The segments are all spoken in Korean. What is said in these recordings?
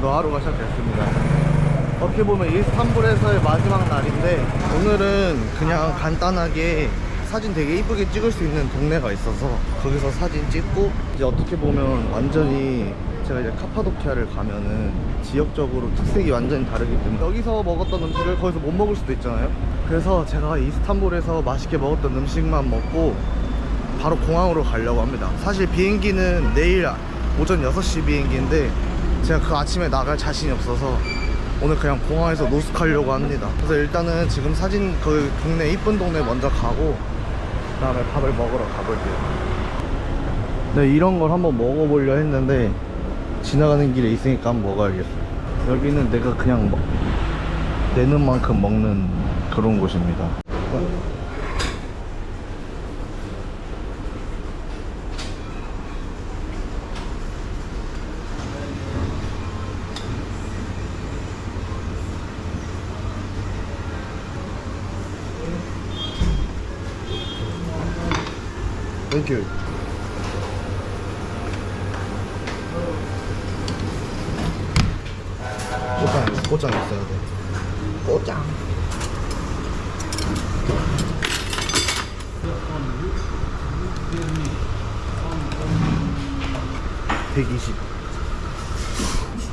오늘도 하루가 시작됐습니다. 어떻게 보면 이스탄불에서의 마지막 날인데 오늘은 그냥 간단하게 사진 되게 이쁘게 찍을 수 있는 동네가 있어서 거기서 사진 찍고 이제 어떻게 보면 완전히 제가 이제 카파도키아를 가면은 지역적으로 특색이 완전히 다르기 때문에 여기서 먹었던 음식을 거기서 못 먹을 수도 있잖아요. 그래서 제가 이스탄불에서 맛있게 먹었던 음식만 먹고 바로 공항으로 가려고 합니다. 사실 비행기는 내일 오전 6시 비행기인데 제가 그 아침에 나갈 자신이 없어서 오늘 그냥 공항에서 노숙하려고 합니다. 그래서 일단은 지금 사진 그 동네 이쁜 동네 먼저 가고 그 다음에 밥을 먹으러 가볼게요. 네 이런 걸 한번 먹어보려 했는데 지나가는 길에 있으니까 한번 먹어야겠어요. 여기는 내가 그냥 먹, 내는 만큼 먹는 그런 곳입니다. 땡큐 꽃장 꽃장 있어야 돼. 꽃장. (120)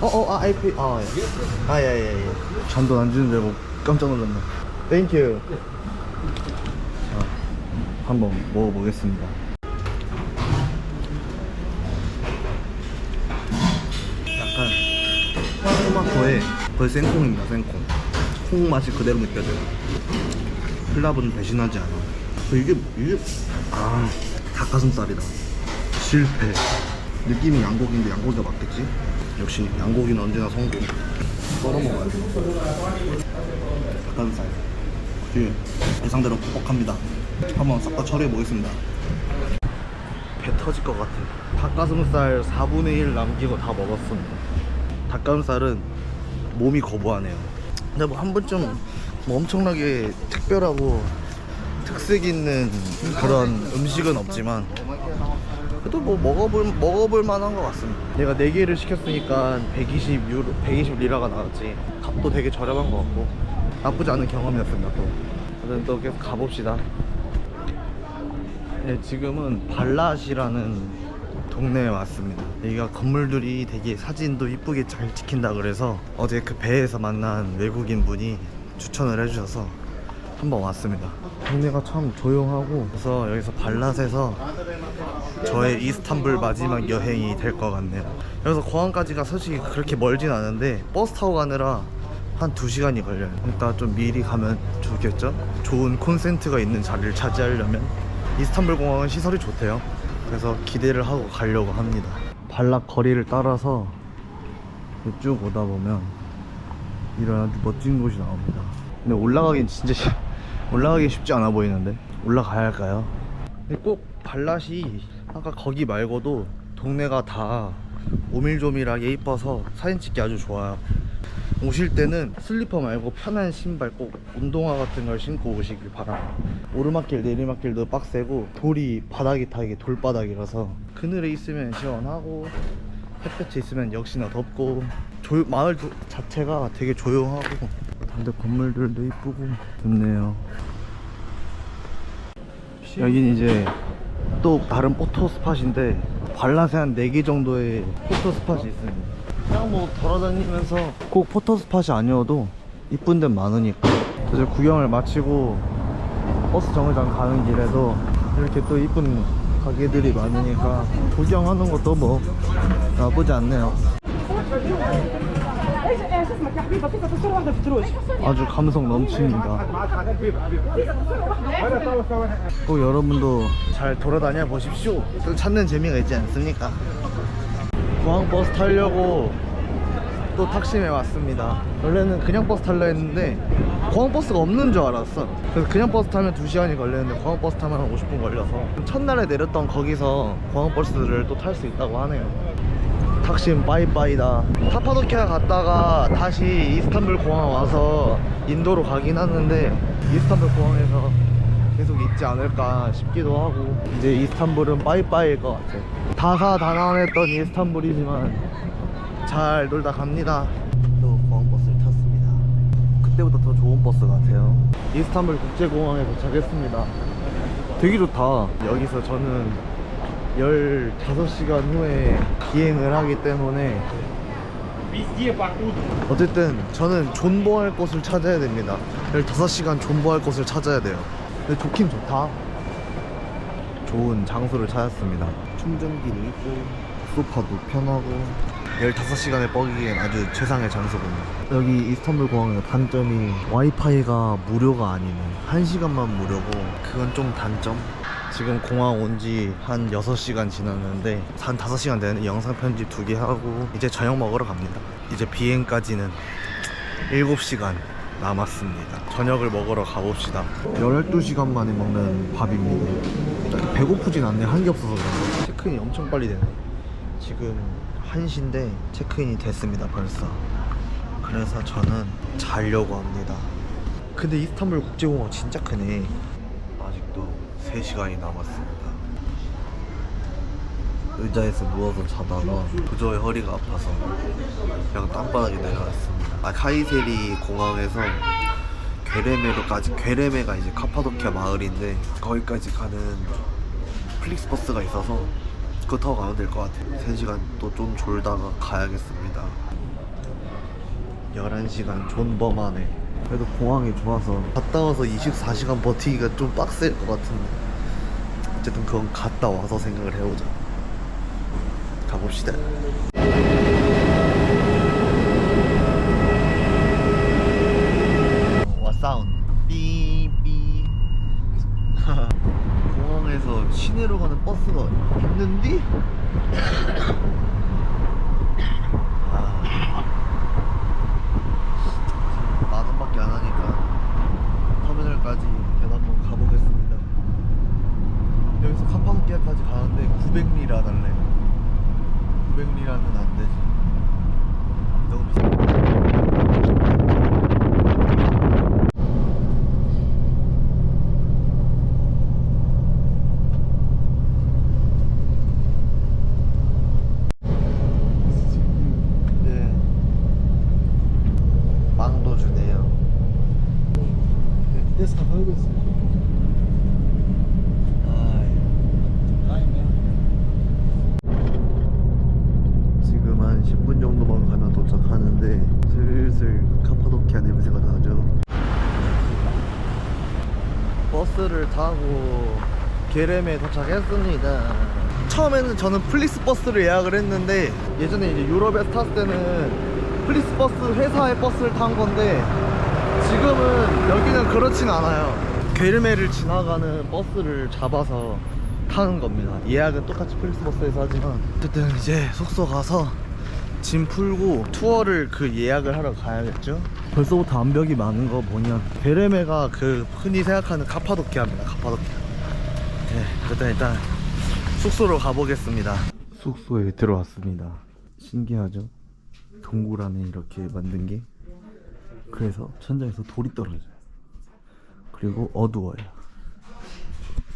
어어 아 IP 아아예아예예 잔돈 안 주는 줄 알고 깜짝 놀랐네. 땡큐 자 한번 먹어보겠습니다 토마토에 거의 생콩입니다 생콩. 콩 맛이 그대로 느껴져요. 플랍은 배신하지 않아. 어, 이게 이게 아 닭가슴살이다. 실패. 느낌이 양고기인데 양고기가 맞겠지? 역시 양고기는 언제나 성공. 썰어 먹어야 돼. 닭가슴살. 그치? 예상대로 퍽퍽합니다. 한번 싹 다 처리해 보겠습니다. 배 터질 것 같아 닭가슴살 4분의 1 남기고 다 먹었습니다. 닭가슴살은 몸이 거부하네요 근데 뭐 한 번쯤 뭐 엄청나게 특별하고 특색 있는 그런 음식은 없지만 그래도 뭐 먹어볼 먹어볼 만한 것 같습니다. 내가 4 개를 시켰으니까 120 유로, 120 리라가 나왔지. 값도 되게 저렴한 것 같고 나쁘지 않은 경험이었습니다. 또. 하여튼 또 계속 가봅시다. 네, 지금은 발랏이라는 동네에 왔습니다. 여기가 건물들이 되게 사진도 이쁘게 잘 찍힌다 그래서 어제 그 배에서 만난 외국인 분이 추천을 해주셔서 한번 왔습니다. 동네가 참 조용하고 그래서 여기서 발랏에서 저의 이스탄불 마지막 여행이 될 것 같네요. 여기서 공항까지가 솔직히 그렇게 멀진 않은데 버스 타고 가느라 한 2시간이 걸려요. 그러니까 좀 미리 가면 좋겠죠? 좋은 콘센트가 있는 자리를 차지하려면 이스탄불 공항은 시설이 좋대요. 그래서 기대를 하고 가려고 합니다. 발락 거리를 따라서 쭉 오다 보면 이런 아주 멋진 곳이 나옵니다. 근데 올라가긴 진짜 쉽- 올라가기 쉽지 않아 보이는데 올라가야 할까요? 꼭 발랏이 아까 거기 말고도 동네가 다 오밀조밀하게 이뻐서 사진 찍기 아주 좋아요. 오실 때는 슬리퍼 말고 편한 신발 꼭 운동화 같은 걸 신고 오시길 바랍니다. 오르막길 내리막길도 빡세고 돌이 바닥이 다 이게 돌바닥이라서 그늘에 있으면 시원하고 햇볕에 있으면 역시나 덥고 조, 마을 도- 자체가 되게 조용하고 다들 건물들도 이쁘고 좋네요. 여긴 이제 또 다른 포토 스팟인데 발랏에 한 4개 정도의 포토 스팟이 있습니다. 그냥 뭐 돌아다니면서 꼭 포토스팟이 아니어도 이쁜 데 많으니까. 이제 구경을 마치고 버스 정류장 가는 길에도 이렇게 또 이쁜 가게들이 많으니까 구경하는 것도 뭐 나쁘지 않네요. 아주 감성 넘칩니다. 꼭 여러분도 잘 돌아다녀 보십시오. 찾는 재미가 있지 않습니까? 공항 버스 타려고 또 탁심에 왔습니다. 원래는 그냥 버스 타려 했는데 공항 버스가 없는 줄 알았어. 그래서 그냥 버스 타면 2시간이 걸리는데 공항 버스 타면 한 50분 걸려서 첫날에 내렸던 거기서 공항 버스를 또 탈 수 있다고 하네요. 탁심 빠이빠이다 카파도키아 갔다가 다시 이스탄불 공항 와서 인도로 가긴 하는데 이스탄불 공항에서 계속 있지 않을까 싶기도 하고 이제 이스탄불은 빠이빠이일 것 같아 다사다난했던 이스탄불이지만 잘 놀다 갑니다. 또 공항버스를 탔습니다. 그때보다 더 좋은 버스 같아요. 이스탄불 국제공항에 도착했습니다. 되게 좋다. 여기서 저는 15시간 후에 비행을 하기 때문에 어쨌든 저는 존버할 곳을 찾아야 됩니다 15시간 존버할 곳을 찾아야 돼요 근데 좋긴 좋다. 좋은 장소를 찾았습니다. 충전기도 있고 소파도 편하고. 15시간에 뻐기기엔 아주 최상의 장소군요. 여기 이스탄불 공항의 단점이 와이파이가 무료가 아니네. 1시간만 무료고. 그건 좀 단점. 지금 공항 온 지 한 6시간 지났는데 한 5시간 되는 영상 편집 두 개 하고 이제 저녁 먹으러 갑니다. 이제 비행까지는 7시간 남았습니다. 저녁을 먹으러 가봅시다. 12시간 만에 먹는 밥입니다. 배고프진 않네. 한 게 없어서 그런가 체크인이 엄청 빨리 되네. 지금 1시인데 체크인이 됐습니다 벌써. 그래서 저는 자려고 합니다. 근데 이스탄불 국제공항 진짜 크네. 아직도 3시간이 남았습니다 의자에서 누워서 자다가 그저의 허리가 아파서 그냥 땅바닥에 내려왔습니다. 아 카이세리 공항에서 괴레메로까지 괴레메가 이제 카파도키아 마을인데 거기까지 가는 플릭스버스가 있어서 그거 타고 가면 될 것 같아요. 3시간 또 좀 졸다가 가야겠습니다. 11시간 존버만에. 그래도 공항이 좋아서 갔다 와서 24시간 버티기가 좀 빡셀 것 같은데. 어쨌든 그건 갔다 와서 생각을 해보자 가봅시다 와 사운드 삐삐 공항에서 시내로 가는 버스가 있는디? 아, 만 원밖에 안 하니까 터미널까지 계단 한번 가보겠습니다. 여기서 카파도키아까지 가는데 900리라 달래. 900리라는 안 되지. 너무 비싸. 네. 망도 주네요. Dessa ranga assim. 지금 한 10분 정도만 가면 도착하는데 슬슬 카파도키아 냄새가 나죠. 버스를 타고 게렘에 도착했습니다. 처음에는 저는 플릭스 버스를 예약을 했는데 예전에 이제 유럽에서 탔을 때는 플릭스 버스 회사의 버스를 탄 건데 지금은 여기는 그렇진 않아요. 게르메를 지나가는 버스를 잡아서 타는 겁니다. 예약은 똑같이 플릭스 버스에서 하지만 어쨌든 이제 숙소 가서 짐 풀고 투어를 그 예약을 하러 가야겠죠. 벌써부터 암벽이 많은 거 보면 게르메가 그 흔히 생각하는 카파도키아입니다. 카파도키아. 네, 일단 일단 숙소로 가보겠습니다. 숙소에 들어왔습니다. 신기하죠? 동굴 안에 이렇게 만든 게 그래서 천장에서 돌이 떨어져요. 그리고 어두워요.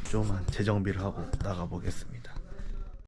좀만 재정비를 하고 나가 보겠습니다.